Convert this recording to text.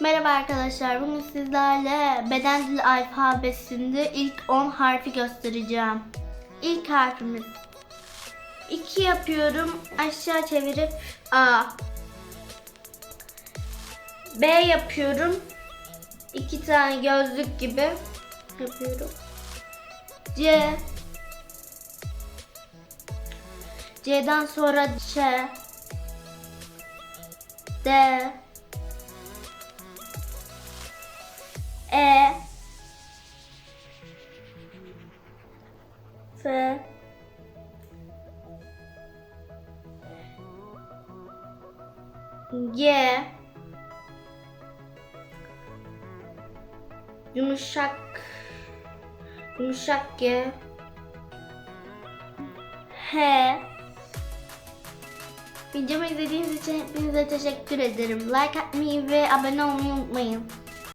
Merhaba arkadaşlar. Bugün sizlerle beden dili alfabesinde ilk 10 harfi göstereceğim. İlk harfimiz 2 yapıyorum. Aşağı çevirip A. B yapıyorum. İki tane gözlük gibi yapıyorum. C. C'den sonra Ç. D. F G. Yumuşak. Yumuşak G. H. Videomu izlediğiniz için hepinize teşekkür ederim. Like atmayı ve abone olmayı unutmayın.